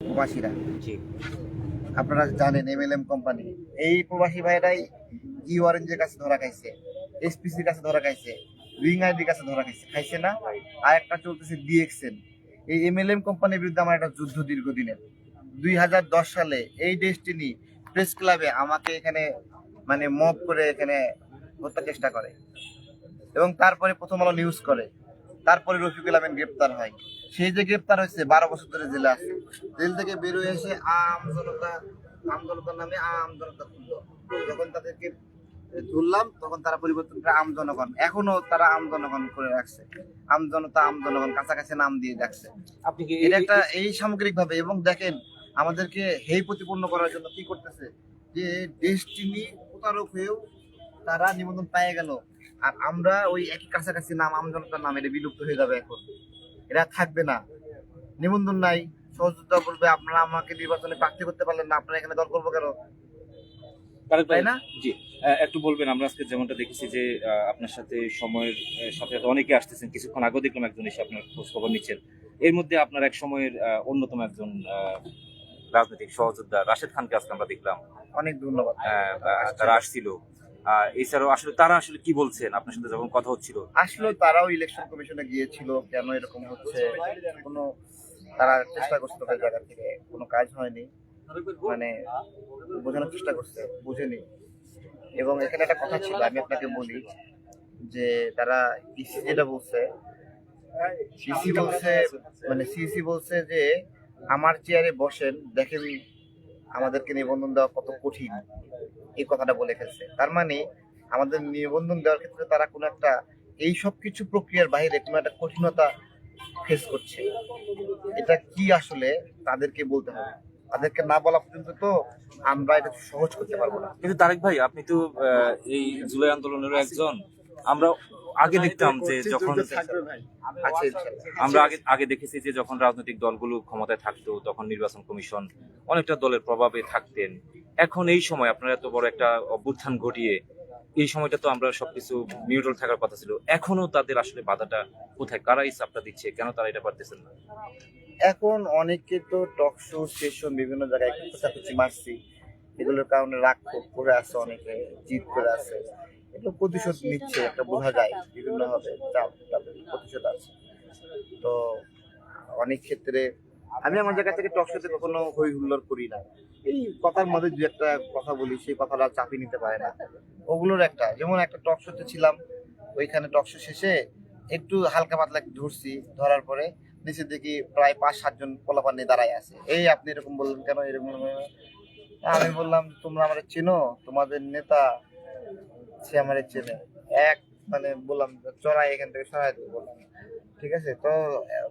প্রবাসীরা। জি। আপনারা জানেন এমএলএম কোম্পানি এই প্রবাসী ভাইরাই ই অরেঞ্জের কাছে ধরা খাইছে এসপিসির কাছে ধরা খাইছে উইং আইডির কাছে ধরা খাইছে খাইছে না। আর একটা চলতেছে ডিএক্সএন এই এমএলএম কোম্পানির বিরুদ্ধে আমার একটা যুদ্ধ দীর্ঘদিনের। দুই হাজার দশ সালে এই ডেস্টিনি প্রেস ক্লাবে আমাকে এখানে মানে মব করে এখানে হত্যা চেষ্টা করে। এবং তারপরে প্রথম আলো নিউজ করে। তারপরে রফিকুল আমিন গ্রেপ্তার হয়। সেই যে গ্রেপ্তার হয়েছে বারো বছর ধরে জেলে আছে। জেল থেকে বেরোয় এসে আম জনতা আম জনতার নামে আম জনতা খুললো যখন তাদেরকে ধরলাম তখন তারা পরিবর্তন করে আম জনগণ এখনও তারা আম জনগণ করে রাখছে। আম জনতা আম জনগণ কাছাকাছি নাম দিয়ে রাখছে আপনি কি এটা একটা এই সামগ্রিক ভাবে এবং দেখেন আমাদেরকে হেই প্রতিপন্ন করার জন্য কি করতেছে? যে ডেস্টিনি প্রতারক হয়েও তারা নিবন্ধন পেয়ে গেল। আর আমরা ওই একই কাছাকাছি নাম আমজনতার নাম এটা বিলুপ্ত হয়ে যাবে এখন। এরা থাকবে না। নিবন্ধন নাই। সহযোগিতা বলবে আপনারা আমাকে নির্বাচনে প্রার্থী করতে পারলেন না। আপনারা এখানে দল করব কেন? তাই না? জি। একটু বলবেন আমরা আজকে যেমনটা দেখেছি যে আপনার সাথে সময়ের সাথে সাথে অনেকে আসতেছেন। কিছুক্ষণ আগেও দেখলাম একজন এসে আপনার খোঁজ খবর নিচ্ছেন। এর মধ্যে আপনার এক সময়ের অন্যতম একজন আহ, রাজনৈতিক সহযোদ্ধা রাশেদ খানকে আজকে আমরা দেখলাম। অনেক ধন্যবাদ। আহ, তারা আসছিল। আহ, এছাড়াও আসলে তারা আসলে কি বলছেন? আপনার সাথে যখন কথা হচ্ছিল। আসলে তারাও ইলেকশন কমিশনে গিয়েছিল কেন এরকম হচ্ছে? কোনো তারা চেষ্টা করছে তাদের জায়গা থেকে কোনো কাজ হয়নি। মানে বোঝানোর চেষ্টা করছে বুঝেনি। এবং এখানে একটা কথা ছিল আমি আপনাকে বলি যে তারা ইসি যেটা বলছে। সিসি বলছে মানে সিসি বলছে যে আমার চেয়ারে বসেন দেখেন আমাদেরকে নিবন্ধন দেওয়া কত কঠিন। এই কথাটা বলে ফেলছে। তার মানে আমাদের নিবন্ধন দেওয়ার ক্ষেত্রে তারা কোনো একটা এই সব কিছু প্রক্রিয়ার বাইরে কোনো একটা কঠিনতা ফেস করছে। এটা কি আসলে তাদেরকে বলতে হবে? তাদেরকে না বলা পর্যন্ত তো আমরা এটা সহজ করতে পারব না। কিন্তু তারেক ভাই আপনি তো আহ, এই জুলাই আন্দোলনেরও একজন। আমরা আগে দেখতাম যে যখন আচ্ছা। আমরা আগে আগে দেখেছি যে যখন রাজনৈতিক দলগুলো ক্ষমতায় থাকতো তখন নির্বাচন কমিশন অনেকটা দলের প্রভাবে থাকতেন। এখন এই সময় আপনারা এত বড় একটা অভ্যুত্থান ঘটিয়ে, এই সময়টা তো আমরা সবকিছু নিউট্রাল থাকার কথা ছিল। এখনও তাদের আসলে বাধাটা কোথায়? কারা এই চাপটা দিচ্ছে? কেন তারা এটা পারতেছেন না? এখন অনেকে তো টক শো স্টেশন বিভিন্ন জায়গায় খোঁচাখুচি মারছি। এগুলোর কারণে রাগ করে আছে অনেকে, জিদ করে আছে। এগুলো প্রতিশোধ নিচ্ছে, একটা বোঝা যায় বিভিন্ন ভাবে চাপ প্রতিশোধ আছে। তো অনেক ক্ষেত্রে আমি আমার জায়গা থেকে টক শোতে কখনো হই হুল্লোড় করি না। এই কথার মধ্যে দু একটা কথা বলি, সেই কথাটা চাপিয়ে নিতে পারে না। ওগুলোর একটা, যেমন একটা টক শোতে ছিলাম, ওইখানে টক শো শেষে একটু হালকা পাতলা ধরছি, ধরার পরে নিচে দেখি প্রায় পাঁচ সাতজন পোলাপান নিয়ে দাঁড়ায় আছে। এই আপনি এরকম বললেন কেন? এরকম আমি বললাম, তোমরা আমার চেনো, তোমাদের নেতা, সে আমার চেনে। এক মানে বললাম, চড়াই এখান থেকে সরাই দেবো। বললাম ঠিক আছে? তো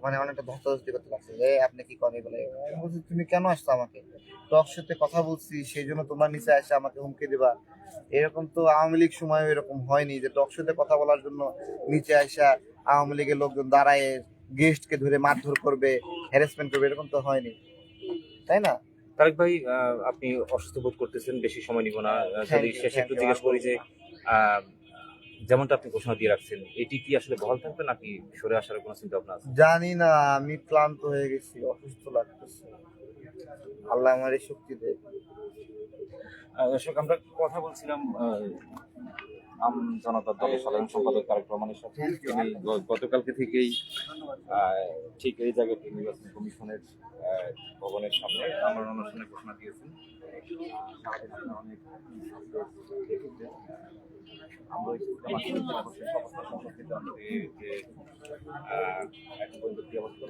মানে অনেকটা ধস্তাধস্তি করতে লাগছে যে আপনি কি করে বলে বলছি তুমি কেন আসছো আমাকে? টক সাথে কথা বলছি সেই জন্য তোমরা নিচে এসে আমাকে হুমকি দিবা। এরকম তো আওয়ামী লীগ সময় এরকম হয়নি যে টক শোতে কথা বলার জন্য নিচে আসা আওয়ামী লীগের লোকজন দাঁড়ায় গেস্টকে ধরে মারধর করবে হ্যারাসমেন্ট করবে এরকম তো হয়নি। তাই না? তারেক ভাই আপনি অসুস্থ বোধ করতেছেন বেশি সময় নিব না। যদি শেষে একটু জিজ্ঞেস করি যে যেমনটা আপনি ঘোষণা দিয়ে রাখছেন এটি কি আসলে বহাল থাকবে নাকি সরে আসার কোনো চিন্তা ভাবনা আছে? জানি না আমি ক্লান্ত হয়ে গেছি অসুস্থ লাগতেছে। আল্লাহ আমার এই শক্তি দেয়। দর্শক আমরা কথা বলছিলাম আম জনতার দলের সাধারণ সম্পাদক তারেক সাথে। Thank তিনি গতকালকে থেকেই ঠিক এই জায়গাতে নির্বাচন কমিশনের ভবনের সামনে আমার অনুষ্ঠানে ঘোষণা দিয়েছেন। অনেক আমরা এখন পর্যন্ত কি অবস্থা